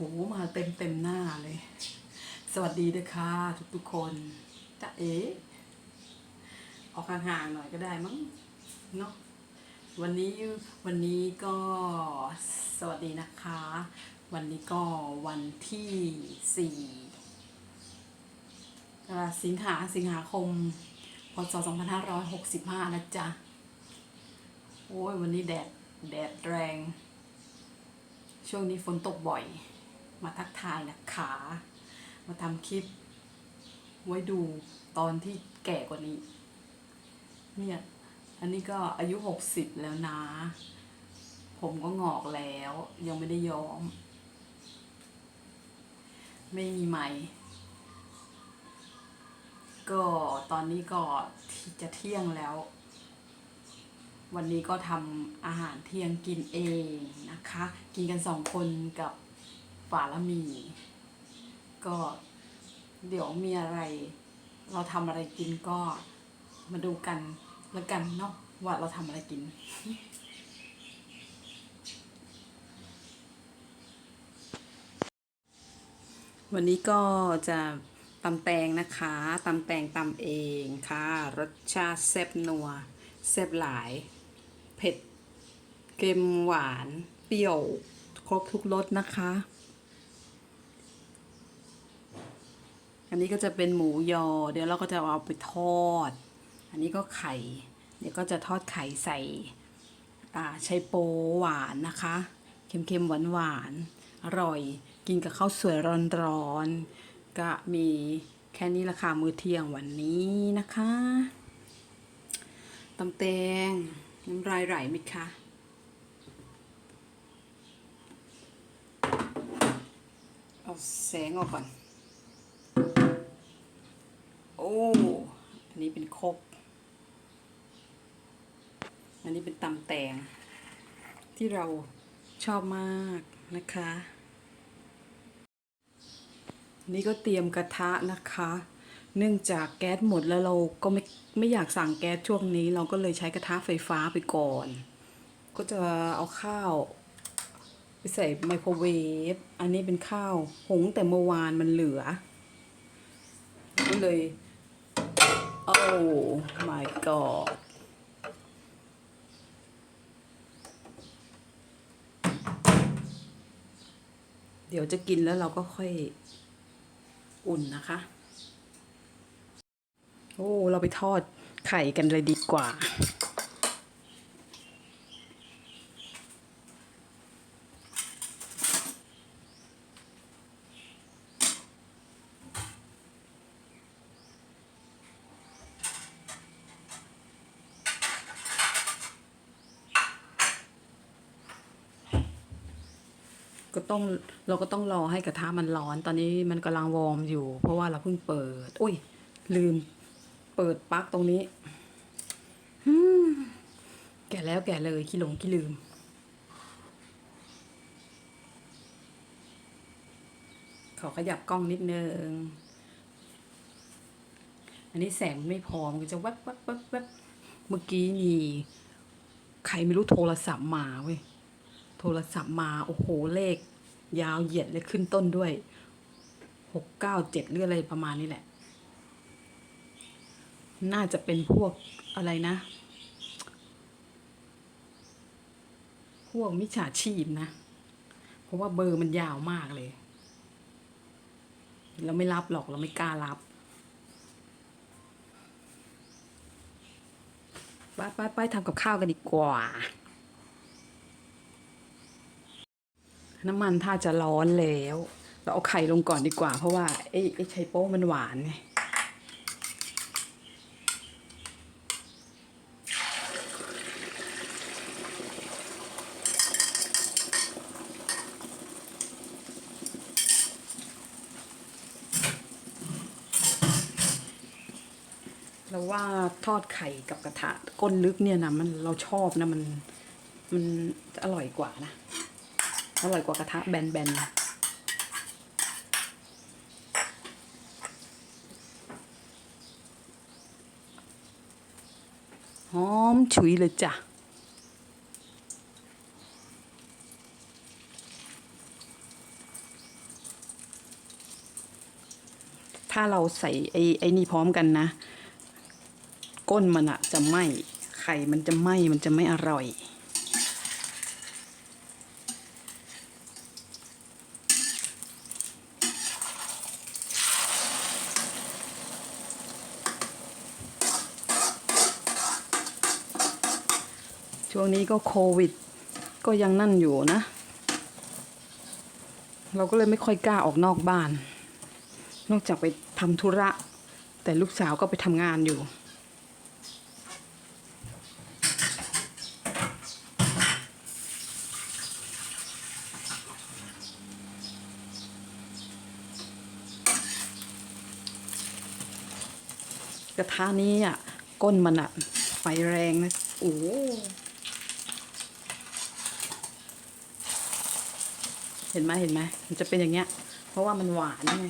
โหมาเต็มเต็มหน้าเลย สวัสดีด้วยค่ะทุกทุกคนจ้าเอ๋ออกห่างๆหน่อยก็ได้มั้งเนาะวันนี้วันนี้ก็สวัสดีนะคะ วันนี้ก็วันที่สี่สิงหาสิงหาคมพศ2565 นะจ๊ะ โอ้ยวันนี้แดด แดดแรง ช่วงนี้ฝนตกบ่อย มาทักทายนะคะ มาทำคลิป ไว้ดูตอนที่แก่กว่านี้ เนี่ย อันนี้ก็อายุหกสิบแล้วนะ ผมก็งอกแล้ว ยังไม่ได้ย้อม ไม่มีไหม ก็ตอนนี้ก็จะเที่ยงแล้ว วันนี้ก็ทำอาหารเที่ยงกินเองนะคะ กินกันสองคนกับ ฝาละหมี ก็เดี๋ยวมีอะไร เราทำอะไรกินก็มาดูกันแล้วกันเนาะว่าเราทำอะไรกิน วันนี้ก็จะตำแตงนะคะตำแตงตำเองค่ะ รสชาติแซ่บนัวแซ่บหลาย เผ็ดเค็มหวาน เปรี้ยว ครบทุกรสนะคะ อันนี้ก็จะเป็นหมูยอ เดี๋ยวเราก็จะเอาไปทอด อันนี้ก็ไข่ เดี๋ยวก็จะทอดไข่ใส่อ่าไชโปหวานนะคะ เค็มๆหวานๆ อร่อย กินกับข้าวสวยร้อนๆ ก็มีแค่นี้ราคามือเที่ยงวันนี้นะคะตำแตงน้ำลายไหลไหมคะเอาแสงออกก่อน อ้อันนี้เป็นครกอันนี้เป็นตำแตงที่เราชอบมากนะคะนี่ก็เตรียมกระทะนะคะ เนื่องจากแก๊สหมดแล้วเราก็ไม่ไม่อยากสั่งแก๊สช่วงนี้ เราก็เลยใช้กระทะไฟฟ้าไปก่อน ก็จะเอาข้าว ไปใส่ไมโครเวฟ อันนี้เป็นข้าว หงแต่เมื่อวานมันเหลือ ก็เลย โอ้ my god เดี๋ยวจะกินแล้วเราก็ค่อยอุ่นนะคะ โอ้ เราไปทอดไข่กันเลยดีกว่า ก็ต้องเราก็ต้องรอให้กระทะมันร้อน ตอนนี้มันกำลังวอร์มอยู่ เพราะว่าเราเพิ่งเปิด อุ้ย ลืม เปิดปลั๊กตรงนี้ฮึแก่แล้วแก่เลยขี้หลงขี้ลืม ขอขยับกล้องนิดนึง อันนี้แสงไม่พอมันจะแวบแวบแวบแวบเมื่อกี้นี่ใครไม่รู้โทรศัพท์มาเว้ย โทรศัพท์มาโอ้โหเลข ยาวเหยียดเลยขึ้นต้นด้วยหกเก้าเจ็ดหรืออะไรประมาณนี้แหละ น่าจะเป็นพวกอะไรนะ พวกมิจฉาชีพนะ เพราะว่าเบอร์มันยาวมากเลย เราไม่รับหรอกเราไม่กล้ารับไปไปไปทำกับข้าวกันดีกว่า น้ำมันถ้าจะร้อนแล้ว เราเอาไข่ลงก่อนดีกว่า เพราะว่าไอ้ไอ้ไชโป๊มันหวานไงเราว่าทอดไข่กับกระทะก้นลึกเนี่ยนะมันเราชอบนะมันมันอร่อยกว่านะ อร่อยกว่ากระทะแบนๆหอมฉุยเลยจ้ะ ถ้าเราใส่ไอ้ไอ้นี่พร้อมกันนะ ก้นมันอะจะไหม้ไข่มันจะไหม้มันจะไม่อร่อย ช่วงนี้ก็โควิด ก็ยังนั่นอยู่นะ เราก็เลยไม่ค่อยกล้าออกนอกบ้าน นอกจากไปทำธุระ แต่ลูกสาวก็ไปทำงานอยู่กระทะนี้อะก้นมันอะ ไฟแรงนะ โอ้โห เห็นไหมเห็นไหมมันจะเป็นอย่างเงี้ย เพราะว่ามันหวานไง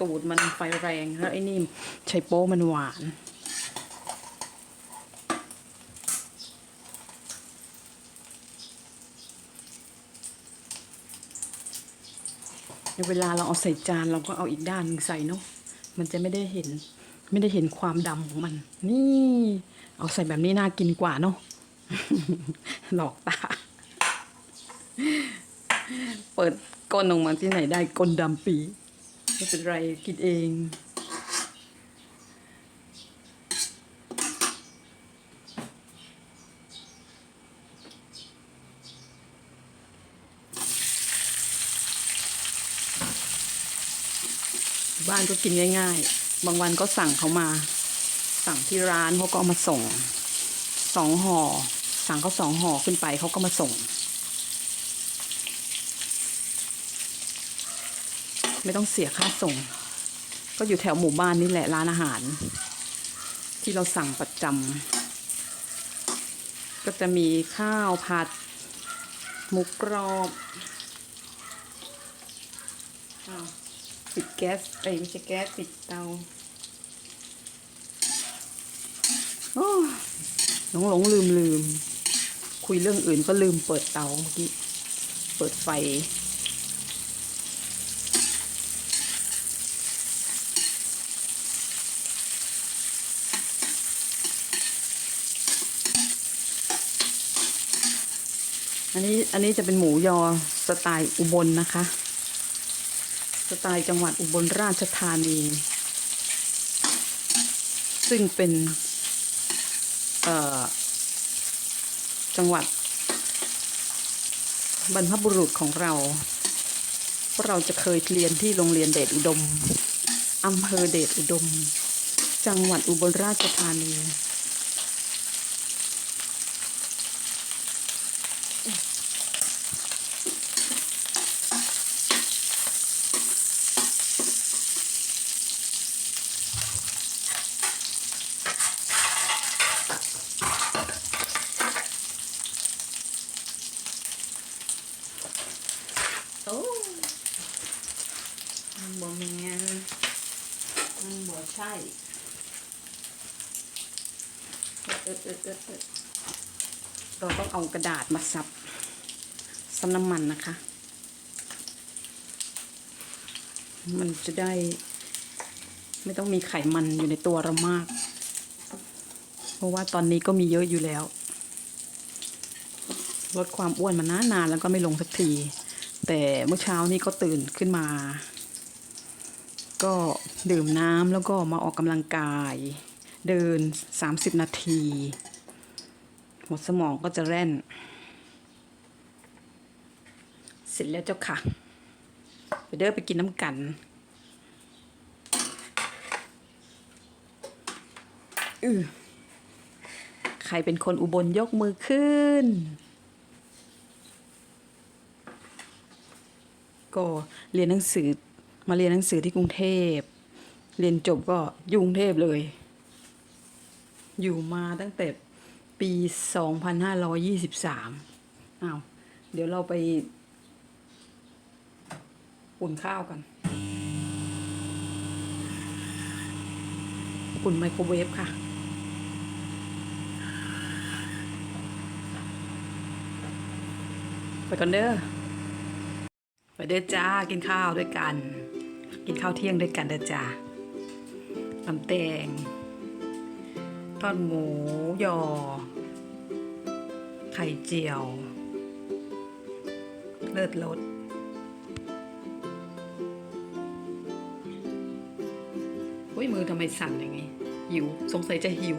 ตูดมันไฟแรงแล้วไอ้นี่ไชโป๊มันหวานเวลาเราเอาใส่จานเราก็เอาอีกด้านนึงใส่เนาะมันจะไม่ได้เห็น ไม่ได้เห็นความดำของมัน นี่ เอาใส่แบบนี้น่ากินกว่าเนาะหลอกตา เปิดก้นออกมาที่ไหนได้ก้นดำปีไม่เป็นไรกินเองบ้านก็กินง่าย ๆ บางวันก็สั่งเขามา สั่งที่ร้านเขาก็เอามาส่ง สองห่อ สั่งเขาสองห่อขึ้นไปเขาก็มาส่ง ไม่ต้องเสียค่าส่ง ก็อยู่แถวหมู่บ้านนี่แหละร้านอาหาร ที่เราสั่งประจำก็จะมีข้าวผัดหมูกรอบอปิดแก๊สเอ้ยไม่ใช่แก๊สปิดเตาโอ้หลงหลงลืมลืมคุยเรื่องอื่นก็ลืมเปิดเตาเมื่อกี้ เปิดไฟ อันนี้อันนี้จะเป็นหมูยอสไตล์อุบลนะคะ สไตล์จังหวัดอุบลราชธานี ซึ่งเป็นเอ่อจังหวัด บรรพบุรุษของเราเพราะเราจะเคยเรียนที่โรงเรียนเดชอุดมอำเภอเดชอุดม จังหวัดอุบลราชธานี โอ้มันบ่แมนมันบ่ ใช่เราต้องเอากระดาษมาซับซับน้ำมันนะคะ มันจะได้ ไม่ต้องมีไขมันอยู่ในตัวเรามาก เพราะว่าตอนนี้ก็มีเยอะอยู่แล้ว ลดความอ้วนมานานๆแล้วก็ไม่ลงสักที แต่เมื่อเช้านี้ก็ตื่นขึ้นมา ก็ดื่มน้ำแล้วก็มาออกกำลังกาย เดิน 30 นาที หัวสมองก็จะแร่น เสร็จแล้วเจ้าค่ะ ไปเดินไปกินน้ำกันอือใครเป็นคนอุบลยกมือขึ้น ก็เรียนหนังสือ มาเรียนหนังสือที่กรุงเทพ เรียนจบก็อยู่กรุงเทพเลย อยู่มาตั้งแต่ปี 2523อ้าวเดี๋ยวเราไปอุ่นข้าวกันอุ่นไมโครเวฟค่ะไปก่อนเด้อ ไปเด้อจ้ากินข้าวด้วยกัน กินข้าวเที่ยงด้วยกันเด้อจ้าตำแตงทอดหมูยอ ไข่เจียว เลิศรสอุ้ยมือทำไมสั่นอย่างงี้ หิว สงสัยจะหิว